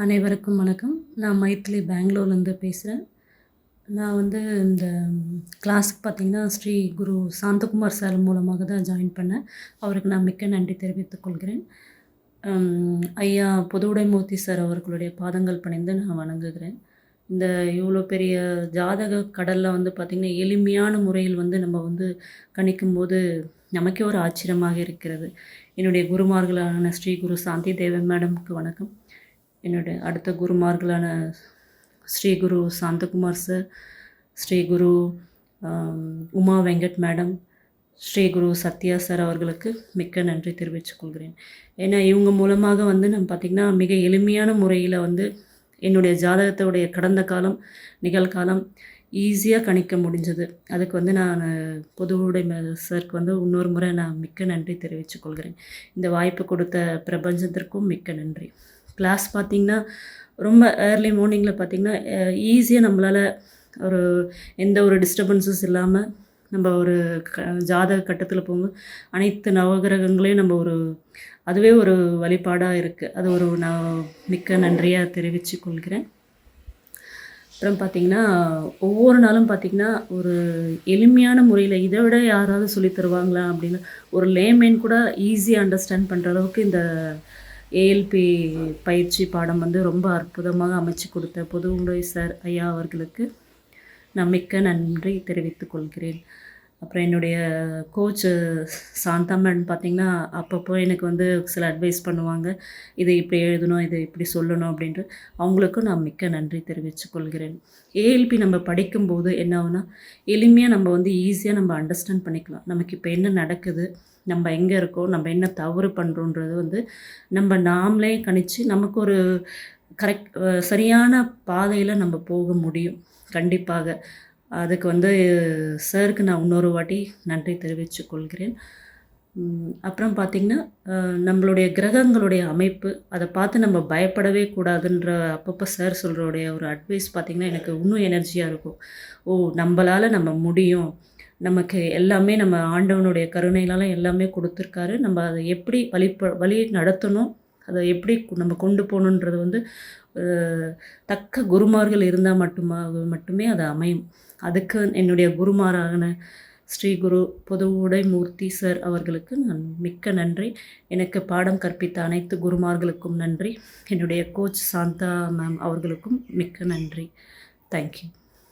அனைவருக்கும் வணக்கம். நான் மைத்திலி பெங்களூர்லேருந்து பேசுகிறேன் நான் வந்து இந்த கிளாஸுக்கு பார்த்தீங்கன்னா ஸ்ரீ குரு சாந்தகுமார் சார் மூலமாக தான் ஜாயின் பண்ணேன். அவருக்கு நான் மிக்க நன்றி தெரிவித்துக் கொள்கிறேன். ஐயா பொதுவுடைமூர்த்தி சார் அவர்களுடைய பாதங்கள் பணிந்து நான் வணங்குகிறேன். இந்த இவ்வளோ பெரிய ஜாதக கடலில் வந்து பார்த்திங்கன்னா எளிமையான முறையில் வந்து நம்ம வந்து கணிக்கும்போது நமக்கே ஒரு ஆச்சரியமாக இருக்கிறது. என்னுடைய குருமார்களான ஸ்ரீ குரு சாந்தி தேவன் மேடமுக்கு வணக்கம். என்னுடைய அடுத்த குருமார்களான Shri Guru Santhakumar sir Shri Guru Uma Venkat madam Shri Guru Sathya sir அவர்களுக்கு மிக்க நன்றி தெரிவித்துக் கொள்கிறேன். ஏன்னா இவங்க மூலமாக வந்து நம்ம பார்த்திங்கன்னா மிக எளிமையான முறையில் வந்து என்னுடைய ஜாதகத்தோடைய கடந்த காலம் நிகழ்காலம் ஈஸியாக கணிக்க முடிஞ்சது. அதுக்கு வந்து நான் பொதுவுடை சருக்கு வந்து இன்னொரு முறை நான் மிக்க நன்றி தெரிவித்துக் கொள்கிறேன். இந்த வாய்ப்பு கொடுத்த பிரபஞ்சத்திற்கும் மிக்க நன்றி. கிளாஸ் பார்த்திங்கன்னா ரொம்ப ஏர்லி மார்னிங்கில் பார்த்திங்கன்னா ஈஸியாக நம்மளால் ஒரு எந்த ஒரு டிஸ்டர்பன்ஸஸ் இல்லாமல் நம்ம ஒரு க ஜாதக கட்டத்தில் போகும்போது அனைத்து நவகிரகங்களையும் நம்ம ஒரு அதுவே ஒரு வழிபாடாக இருக்குது அது ஒரு நான் மிக்க நன்றியாக தெரிவித்து கொள்கிறேன். அப்புறம் பார்த்திங்கன்னா ஒவ்வொரு நாளும் பார்த்திங்கன்னா ஒரு எளிமையான முறையில் இதை விட யாராவது சொல்லித் தருவாங்களா அப்படின்னு ஒரு லேமேன் கூட ஈஸியாக அண்டர்ஸ்டாண்ட் பண்ணுற அளவுக்கு இந்த ஏஎல்பி பயிற்சி பாடம் வந்து ரொம்ப அற்புதமாக அமைச்சு கொடுத்த பொதுவுடை சார் ஐயா அவர்களுக்கு நான் மிக்க நன்றி தெரிவித்துக் கொள்கிறேன். அப்புறம் என்னுடைய கோச் சாந்தா மேடம் பார்த்திங்கன்னா அப்பப்போ எனக்கு வந்து சில அட்வைஸ் பண்ணுவாங்க. இதை இப்படி எழுதணும் இதை இப்படி சொல்லணும் அப்படின்ட்டு. அவங்களுக்கும் நான் மிக்க நன்றி தெரிவித்துக் கொள்கிறேன். ஏஎல்பி நம்ம படிக்கும்போது என்ன ஆகுனா எளிமையாக நம்ம வந்து ஈஸியாக நம்ம அண்டர்ஸ்டாண்ட் பண்ணிக்கலாம். நமக்கு இப்போ என்ன நடக்குது நம்ம எங்கே இருக்கோம் நம்ம என்ன தவறு பண்ணுறோன்றது வந்து நம்ம நாமளே கணித்து நமக்கு ஒரு கரெக்ட் சரியான பாதையில் நம்ம போக முடியும். கண்டிப்பாக. அதுக்கு வந்து சாருக்கு நான் இன்னொரு வாட்டி நன்றி தெரிவித்து கொள்கிறேன். அப்புறம் பார்த்திங்கன்னா நம்மளுடைய கிரகங்களுடைய அமைப்பு அதை பார்த்து நம்ம பயப்படவே கூடாதுன்ற அப்பப்போ சார் சொல்கிறோடைய ஒரு அட்வைஸ் பார்த்திங்கன்னா எனக்கு இன்னும் எனர்ஜியாக இருக்கும். ஓ நம்மளால் நம்ம முடியும். நமக்கு எல்லாமே நம்ம ஆண்டவனுடைய கருணையினால எல்லாமே கொடுத்துருக்காரு. நம்ம அதை எப்படி வழி வழி நடத்தணும் அதை எப்படி நம்ம கொண்டு போகணுன்றது வந்து தக்க குருமார்கள் இருந்தால் மட்டுமா மட்டுமே அது அமையும். அதுக்கு என்னுடைய குருமாரான ஸ்ரீ குரு பொதுவுடை மூர்த்தி சார் அவர்களுக்கு நான் மிக்க நன்றி. எனக்கு பாடம் கற்பித்த அனைத்து குருமார்களுக்கும் நன்றி. என்னுடைய கோச் சாந்தா மேம் அவர்களுக்கும் மிக்க நன்றி. தேங்க்யூ